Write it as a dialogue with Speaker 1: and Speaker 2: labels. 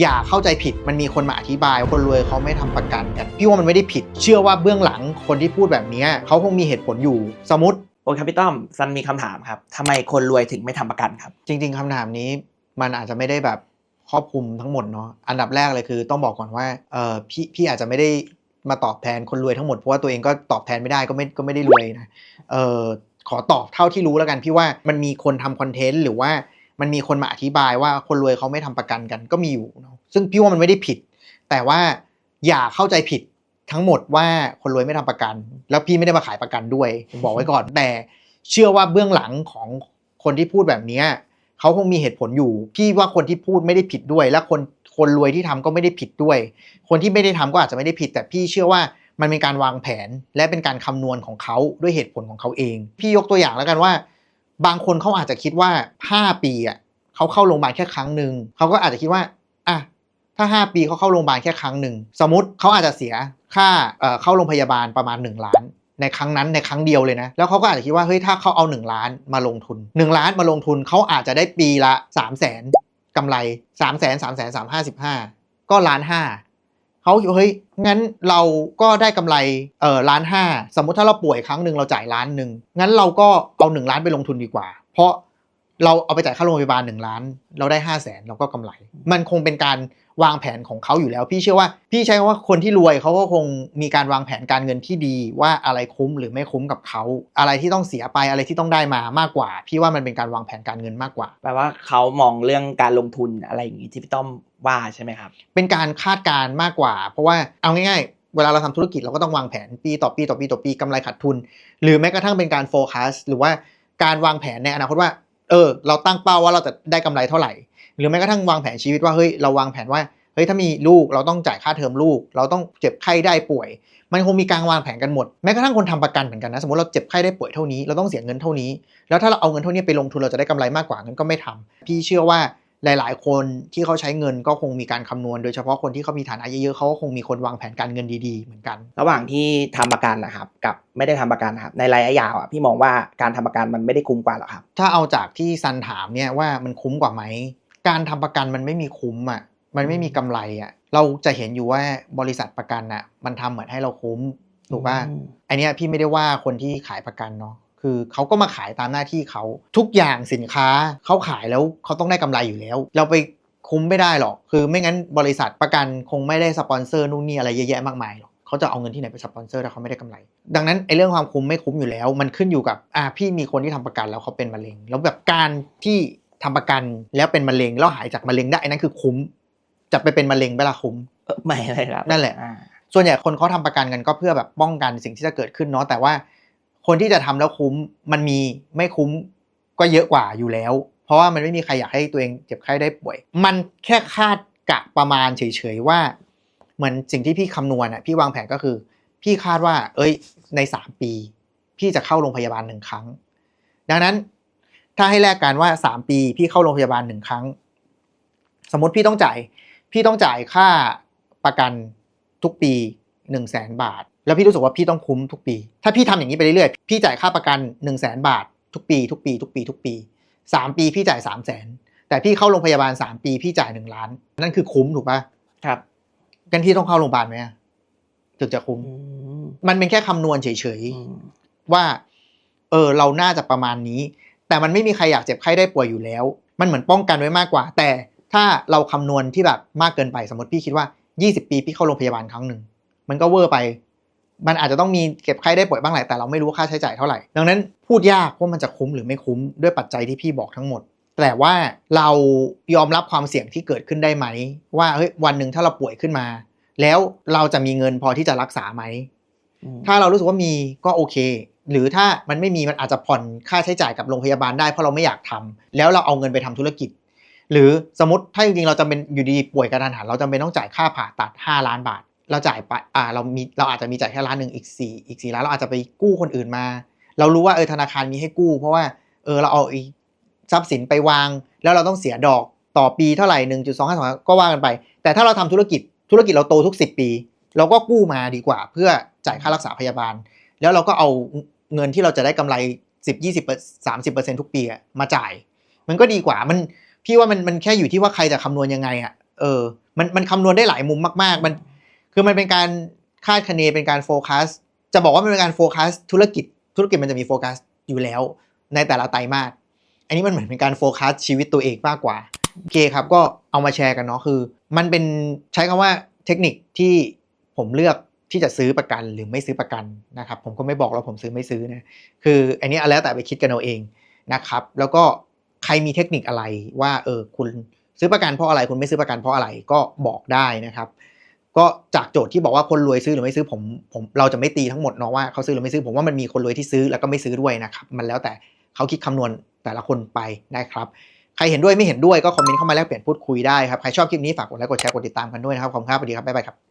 Speaker 1: อย่าเข้าใจผิดมันมีคนมาอธิบายว่าคนรวยเขาไม่ทำประกันกัน พี่ว่ามันไม่ได้ผิด เชื่อว่าเบื้องหลังคนที่พูดแบบเนี้ยเขาคงมีเหตุผลอยู่สมมติ
Speaker 2: โอเคครับพี่ต้อมซันมีคำถามครับทำไมคนรวยถึงไม่ทำประกันครับ
Speaker 1: จริง ๆคำถามนี้มันอาจจะไม่ได้แบบครอบคลุมทั้งหมดเนาะอันดับแรกเลยคือต้องบอกก่อนว่าเออพี่พี่อาจจะไม่ได้มาตอบแทนคนรวยทั้งหมดเพราะว่าตัวเองก็ตอบแทนไม่ได้ก็ไม่ก็ไม่ได้รวยนะเออขอตอบเท่าที่รู้แล้วกันพี่ว่ามันมีคนทำคอนเทนต์หรือว่า มันมีคนมาอธิบายว่าคนรวยเขาไม่ทำประกันกันก็มีอยู่เนาะซึ่งพี่ว่ามันไม่ได้ผิด แต่ว่าอย่าเข้าใจผิดทั้งหมดว่าคนรวยไม่ทำประกัน แล้วพี่ไม่ได้มาขายประกันด้วยบอกไว้ก่อน แต่เชื่อว่าเบื้องหลังของคนที่พูดแบบนี้เขาคงมีเหตุผลอยู่ พี่ว่าคนที่พูดไม่ได้ผิดด้วย และคนคนรวยที่ทำก็ไม่ได้ผิดด้วย คนที่ไม่ได้ทำก็อาจจะไม่ได้ผิด แต่พี่เชื่อว่ามันเป็นการวางแผนและเป็นการคำนวณของเขาด้วยเหตุผลของเขาเอง พี่ยกตัวอย่างแล้วกันว่า บางคนเขาอาจจะคิดว่า 5 ปีอะเขาเข้าโรงพยาบาลแค่ครั้งหนึ่งเขาก็อาจจะคิดว่าอะถ้า 5 ปีเขาเข้าโรงพยาบาลแค่ครั้งหนึ่งสมมติเขาอาจจะเสียค่าเอ่อเข้าโรงพยาบาลประมาณ 1 ล้าน ในครั้งนั้นในครั้งเดียวเลยนะแล้วเขาก็อาจจะคิดว่าเฮ้ยถ้าเขาเอา 1 ล้านมาลงทุน 1 ล้านมาลงทุนเขาอาจจะได้ปีละ 3 0 0แสนกำไร 3 0 0แสน3 0 0แสน3 5 5ก็ล้านห้า เขาคิดเฮ้ยงั้นเราก็ได้กำไรเออล้านห้าสมมุติถ้าเราป่วยครั้งหนึ่งเราจ่ายล้านหนึ่งงั้นเราก็เอา1ล้านไปลงทุนดีกว่า เพราะเราเอาไปจ่ายค่าโรงพยาบาล1ล้าน เราได้5 0 0แสนเราก็กำไร มันคงเป็นการวางแผนของเขาอยู่แล้ว พี่เชื่อว่าพี่ใช้คำว่าคนที่รวยเขาก็คงมีการวางแผนการเงินที่ดี ว่าอะไรคุ้มหรือไม่คุ้มกับเขาอะไรที่ต้องเสียไปอะไรที่ต้องได้มามากกว่า พี่ว่ามันเป็นการวางแผนการเงินมากกว่า
Speaker 2: แปลว่าเขามองเรื่องการลงทุนอะไรอย่างนี้ที่พี่ต้อม ว่าใช่ไหมครับ
Speaker 1: เป็นการคาดการณ์มากกว่า เพราะว่าเอาง่ายๆ เวลาเราทำธุรกิจเราก็ต้องวางแผนปีต่อปีต่อปีต่อปีกำไรขาดทุน หรือแม้กระทั่งเป็นการ forecast หรือว่าการวางแผนในอนาคตว่า เออ เราตั้งเป้าว่าเราจะได้กำไรเท่าไหร่ หรือแม้กระทั่งวางแผนชีวิตว่าเฮ้ยเราวางแผนว่าเฮ้ยถ้ามีลูกเราต้องจ่ายค่าเทอมลูก เราต้องเจ็บไข้ได้ป่วย มันคงมีการวางแผนกันหมดแม้กระทั่งคนทำประกันเหมือนกันนะสมมติเราเจ็บไข้ได้ป่วยเท่านี้เราต้องเสียเงินเท่านี้ แล้วถ้าเราเอาเงินเท่านี้ไปลงทุนเราจะได้กำไรมากกว่างั้นก็ไม่ทำพี่เชื่อว่า หลาย ๆ คนที่เขาใช้เงินก็คงมีการคำนวณ โดยเฉพาะคนที่เขามีฐานะเยอะๆเขาก็คงมีคนวางแผนการเงินดีๆ เหมือนกัน
Speaker 2: ระหว่างที่ทำประกันนะครับ กับไม่ได้ทำประกันนะครับในระยะยาวอะพี่มองว่าการทำประกันมันไม่ได้คุ้มกว่าหรอครับ
Speaker 1: ถ้าเอาจากที่ซันถามเนี่ยว่ามันคุ้มกว่าไหมการทำประกันมันไม่มีคุ้มอะมันไม่มีกำไรอะเราจะเห็นอยู่ว่าบริษัทประกันอะมันทำเหมือนให้เราคุ้มถูกป่ะ
Speaker 2: อืม
Speaker 1: อันเนี้ยพี่ไม่ได้ว่าคนที่ขายประกันเนาะ คือเขาก็มาขายตามหน้าที่เขาทุกอย่างสินค้าเขาขายแล้วเขาต้องได้กำไรอยู่แล้ว เราไปคุ้มไม่ได้หรอก คือไม่งั้นบริษัทประกันคงไม่ได้สปอนเซอร์นู่นนี่อะไรเยอะแยะมากมายหรอกเขาจะเอาเงินที่ไหนไปสปอนเซอร์ถ้าเขาไม่ได้กำไร ดังนั้นไอ้เรื่องความคุ้มไม่คุ้มอยู่แล้ว มันขึ้นอยู่กับอ่าพี่มีคนที่ทำประกันแล้วเขาเป็นมะเร็ง แล้วแบบการที่ทำประกันแล้วเป็นมะเร็งแล้วหายจากมะเร็งได้อันนั้นคือคุ้ม จะไปเป็นมะเร็งเวลาคุ้ม
Speaker 2: เออไม่เลยครับ
Speaker 1: นั่นแหละ
Speaker 2: อ่า
Speaker 1: ส่วนใหญ่คนเขาทำประกันกันก็เพื่อแบบป้องกันสิ่งที่จะเกิดขึ้นเนาะแต่ว่า คนที่จะทำแล้วคุ้มมันมีไม่คุ้มก็เยอะกว่าอยู่แล้ว เพราะว่ามันไม่มีใครอยากให้ตัวเองเจ็บไข้ได้ป่วย มันแค่คาดกะประมาณเฉยๆว่า เหมือนสิ่งที่พี่คำนวณอะพี่วางแผนก็คือ พี่คาดว่า เอ้ย ในสามปี พี่จะเข้าโรงพยาบาลหนึ่งครั้ง ดังนั้นถ้าให้แลกกันว่าสามปีพี่เข้าโรงพยาบาลหนึ่งครั้ง สมมติพี่ต้องจ่าย พี่ต้องจ่ายค่าประกันทุกปี1นึ่งแสนบาท แล้วพี่รู้สึกว่าพี่ต้องคุ้มทุกปี ถ้าพี่ทำอย่างนี้ไปเรื่อยๆ พี่จ่ายค่าประกัน1นึ่งแสนบาท ทุกปี ทุกปี ทุกปี ทุกปีสามปีพี่จ่าย3ามแสนแต่พี่เข้าโรงพยาบาล 3 ปีพี่จ่าย1ล้าน นั่นคือคุ้มถูกปะ
Speaker 2: ครับ
Speaker 1: กันพี่ต้องเข้าโรงพยาบาลไหมอะถึงจะคุ้ม
Speaker 2: อืม
Speaker 1: มันเป็นแค่คำนวณเฉย
Speaker 2: อืม
Speaker 1: ๆว่า เออเราน่าจะประมาณนี้ แต่มันไม่มีใครอยากเจ็บไข้ได้ป่วยอยู่แล้ว มันเหมือนป้องกันไว้มากกว่า แต่ถ้าเราคำนวณที่แบบมากเกินไปสมมติพี่คิดว่า 20 ปีพี่เข้าโรงพยาบาลครั้งหนึ่งมันก็เวอร์ไป มันอาจจะต้องมีเก็บไข้ได้ป่วยบ้างแหละแต่เราไม่รู้ว่าค่าใช้จ่ายเท่าไหร่ ดังนั้นพูดยากว่ามันจะคุ้มหรือไม่คุ้มด้วยปัจจัยที่พี่บอกทั้งหมด แต่ว่าเรายอมรับความเสี่ยงที่เกิดขึ้นได้ไหม ว่าเฮ้ยวันหนึ่งถ้าเราป่วยขึ้นมา แล้วเราจะมีเงินพอที่จะรักษาไหม
Speaker 2: อืม
Speaker 1: ถ้าเรารู้สึกว่ามีก็โอเค หรือถ้ามันไม่มีมันอาจจะผ่อนค่าใช้จ่ายกับโรงพยาบาลได้เพราะเราไม่อยากทำแล้วเราเอาเงินไปทำธุรกิจ หรือสมมติถ้าจริงๆเราจำเป็นอยู่ดีๆป่วยกระทันหันเราจำเป็นต้องจ่ายค่าผ่าตัด 5 ล้านบาท เราจ่ายไปอ่าเรามีเราอาจจะมีจ่ายแค่ล้านหนึ่งอีกสี่อีกสี่ล้านเราอาจจะไปกู้คนอื่นมา เรารู้ว่าเออธนาคารมีให้กู้ เพราะว่าเออเราเอาทรัพย์สินไปวาง แล้วเราต้องเสียดอกต่อปีเท่าไหร่หนึ่งจุดสองห้าสองก็ว่ากันไป แต่ถ้าเราทำธุรกิจธุรกิจเราโตทุก10ปี เราก็กู้มาดีกว่า เพื่อจ่ายค่ารักษาพยาบาล แล้วเราก็เอาเงินที่เราจะได้กำไร10 20 30เปอร์เซ็นทุกปีมาจ่าย มันก็ดีกว่ามันพี่ว่ามันมันแค่อยู่ที่ว่าใครจะคำนวณยังไงอะเออมันมันคำนวณได้หลายมุมมากๆ มัน คือมันเป็นการคาดคะเนเป็นการโฟกัสจะบอกว่ามันเป็นการโฟกัสธุรกิจธุรกิจมันจะมีโฟกัสอยู่แล้ว ในแต่ละไตรมาสอันนี้มันเหมือนเป็นการโฟกัสชีวิตตัวเองมากกว่าโอเคครับก็เอามาแชร์กันเนาะคือ มันเป็นใช้คำว่าเทคนิคที่ผมเลือกที่จะซื้อประกันหรือไม่ซื้อประกันนะครับผมก็ไม่บอกแล้วผมซื้อไม่ซื้อนะคืออันนี้แล้วแต่ไปคิดกันเอาเองนะครับ แล้วก็ใครมีเทคนิคอะไรว่าเออคุณซื้อประกันเพราะอะไร คุณไม่ซื้อประกันเพราะอะไรก็บอกได้นะครับ ก็จากโจทย์ที่บอกว่าคนรวยซื้อหรือไม่ซื้อผมผมเราจะไม่ตีทั้งหมดเนาะว่าเขาซื้อหรือไม่ซื้อผมว่ามันมีคนรวยที่ซื้อแล้วก็ไม่ซื้อด้วยนะครับมันแล้วแต่เขาคิดคำนวณแต่ละคนไปนะครับใครเห็นด้วยไม่เห็นด้วยก็คอมเมนต์เข้ามาแลกเปลี่ยนพูดคุยได้ครับใครชอบคลิปนี้ฝากกดไลค์กดแชร์กดติดตามกันด้วยนะครับขอบคุณครับสวัสดีครับบ๊ายบายครับ